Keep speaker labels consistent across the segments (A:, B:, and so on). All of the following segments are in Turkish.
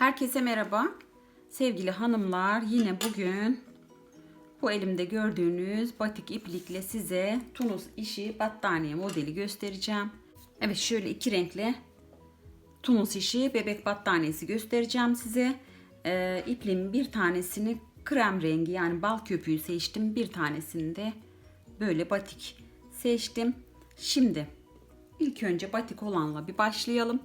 A: Herkese merhaba. Sevgili hanımlar yine bugün bu elimde gördüğünüz batik iplikle size Tunus işi battaniye modeli göstereceğim. Evet şöyle iki renkli Tunus işi bebek battaniyesi göstereceğim size. Ee, ipliğin bir tanesini krem rengi yani bal köpüğü seçtim. Bir tanesini de böyle batik seçtim. Şimdi ilk önce batik olanla bir başlayalım.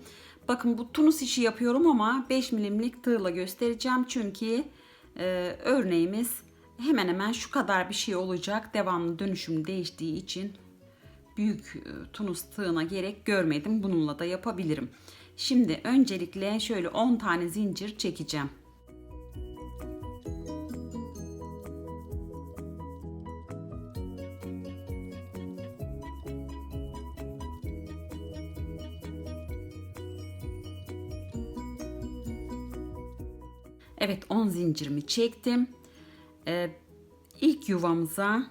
A: Bakın bu tunus işi yapıyorum ama 5 milimlik tığla göstereceğim. Çünkü e, örneğimiz hemen hemen şu kadar bir şey olacak. Devamlı dönüşüm değiştiği için büyük e, tunus tığına gerek görmedim. Bununla da yapabilirim. Şimdi öncelikle şöyle 10 tane zincir çekeceğim. Evet 10 zincirimi çektim. Ee, ilk yuvamıza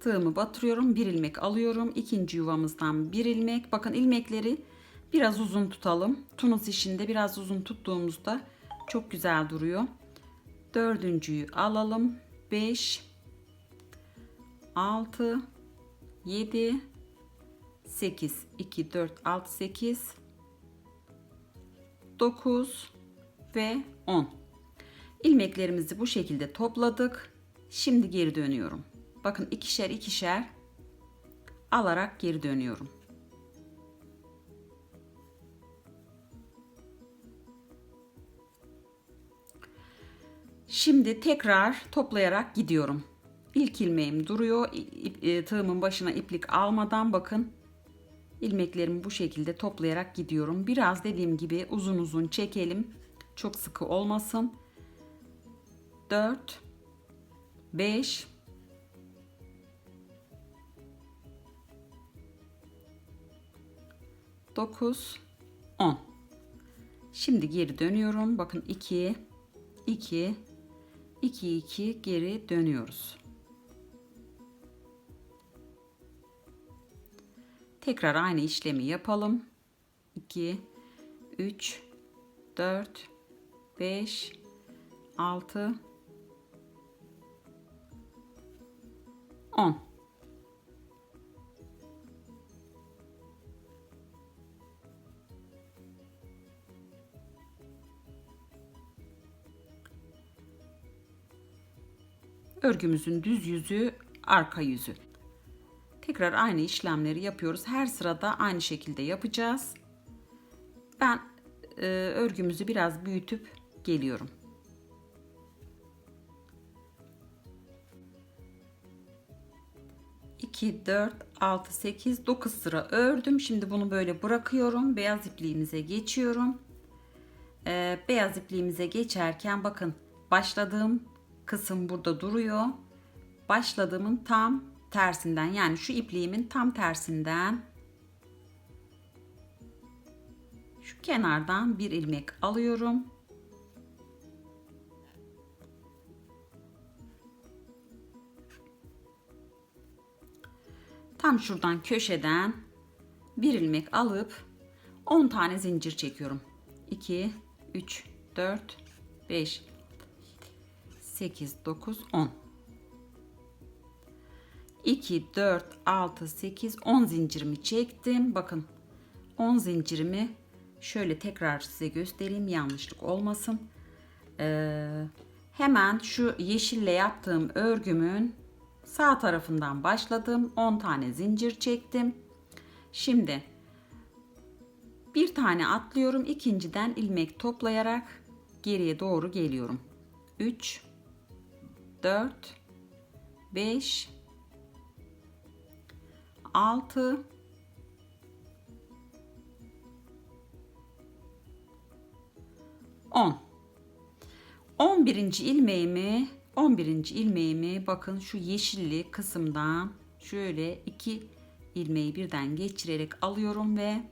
A: tığımı batırıyorum. Bir ilmek alıyorum. İkinci yuvamızdan bir ilmek. Bakın ilmekleri biraz uzun tutalım. Tunus işinde biraz uzun tuttuğumuzda çok güzel duruyor. Dördüncüyü alalım. 5 6 7 8 2 4 6 8 9 ve 10 ilmeklerimizi bu şekilde topladık. Şimdi geri dönüyorum. Bakın ikişer ikişer alarak geri dönüyorum. Şimdi tekrar toplayarak gidiyorum. İlk ilmeğim duruyor. E, tığımın başına iplik almadan bakın. ilmeklerimi bu şekilde toplayarak gidiyorum. Biraz dediğim gibi uzun uzun çekelim. Çok sıkı olmasın. 4 5 9 10 Şimdi geri dönüyorum. Bakın 2 2 2 2 geri dönüyoruz. Tekrar aynı işlemi yapalım. 2 3 4 5 6 10 Örgümüzün düz yüzü, arka yüzü. Tekrar aynı işlemleri yapıyoruz. Her sırada aynı şekilde yapacağız. Ben e, örgümüzü biraz büyütüp geliyorum. 2, 4, 6, 8, 9 sıra ördüm. Şimdi bunu böyle bırakıyorum. Beyaz ipliğimize geçiyorum. Ee, beyaz ipliğimize geçerken bakın başladığım kısım burada duruyor. Başladığımın tam tersinden yani şu ipliğimin tam tersinden şu kenardan bir ilmek alıyorum. Tam şuradan köşeden bir ilmek alıp 10 tane zincir çekiyorum. 2 3 4 5 8 9 10 2 4 6 8 10 zincirimi çektim. Bakın 10 zincirimi şöyle tekrar size göstereyim yanlışlık olmasın. Ee, hemen şu yeşille yaptığım örgümün Sağ tarafından başladım. 10 tane zincir çektim. Şimdi bir tane atlıyorum. ikinciden ilmek toplayarak geriye doğru geliyorum. 3 4 5 6 10 11. ilmeğimi 11. ilmeğimi bakın şu yeşilli kısımdan şöyle iki ilmeği birden geçirerek alıyorum ve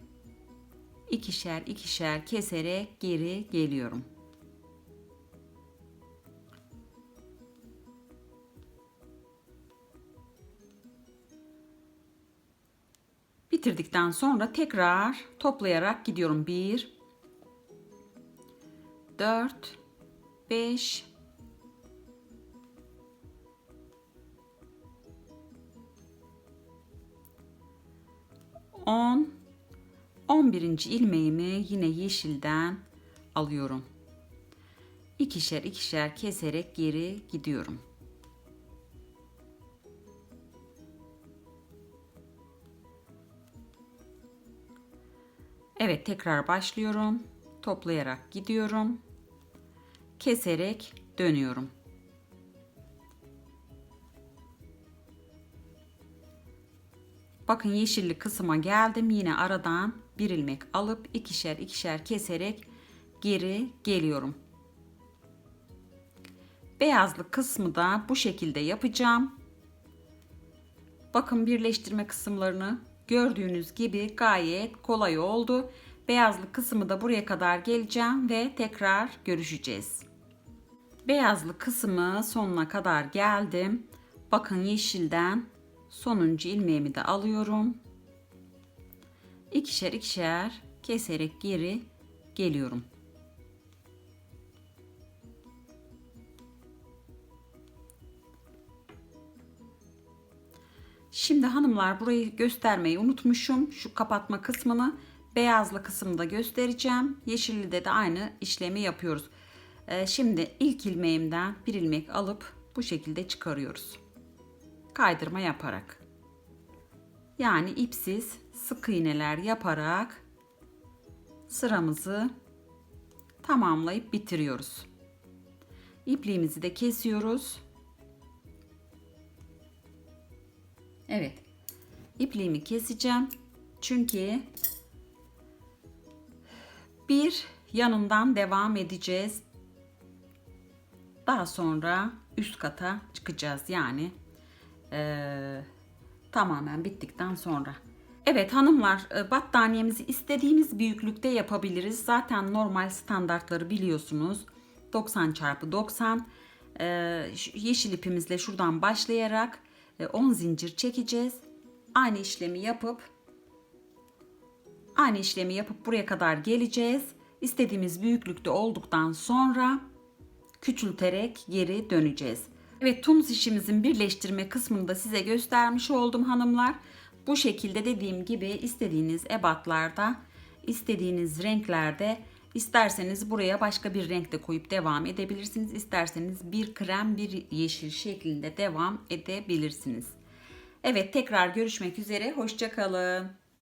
A: ikişer ikişer keserek geri geliyorum. Bitirdikten sonra tekrar toplayarak gidiyorum. 1 4 5 10 11. ilmeğimi yine yeşilden alıyorum. İkişer ikişer keserek geri gidiyorum. Evet tekrar başlıyorum. Toplayarak gidiyorum. Keserek dönüyorum. Bakın yeşilli kısma geldim. Yine aradan bir ilmek alıp ikişer ikişer keserek geri geliyorum. Beyazlı kısmı da bu şekilde yapacağım. Bakın birleştirme kısımlarını gördüğünüz gibi gayet kolay oldu. Beyazlı kısmı da buraya kadar geleceğim ve tekrar görüşeceğiz. Beyazlı kısmı sonuna kadar geldim. Bakın yeşilden sonuncu ilmeğimi de alıyorum. İkişer ikişer keserek geri geliyorum. Şimdi hanımlar burayı göstermeyi unutmuşum. Şu kapatma kısmını beyazlı kısımda göstereceğim. Yeşilli de aynı işlemi yapıyoruz. Ee, şimdi ilk ilmeğimden bir ilmek alıp bu şekilde çıkarıyoruz. Kaydırma yaparak. Yani ipsiz sık iğneler yaparak sıramızı tamamlayıp bitiriyoruz. İpliğimizi de kesiyoruz. Evet. İpliğimi keseceğim. Çünkü bir yanından devam edeceğiz. Daha sonra üst kata çıkacağız. Yani ee, tamamen bittikten sonra. Evet hanımlar e, battaniyemizi istediğimiz büyüklükte yapabiliriz. Zaten normal standartları biliyorsunuz. 90 çarpı 90 ee, yeşil ipimizle şuradan başlayarak 10 zincir çekeceğiz. Aynı işlemi yapıp aynı işlemi yapıp buraya kadar geleceğiz. İstediğimiz büyüklükte olduktan sonra küçülterek geri döneceğiz. Evet tunus işimizin birleştirme kısmını da size göstermiş oldum hanımlar. Bu şekilde dediğim gibi istediğiniz ebatlarda, istediğiniz renklerde isterseniz buraya başka bir renkte koyup devam edebilirsiniz. İsterseniz bir krem bir yeşil şeklinde devam edebilirsiniz. Evet tekrar görüşmek üzere. Hoşçakalın.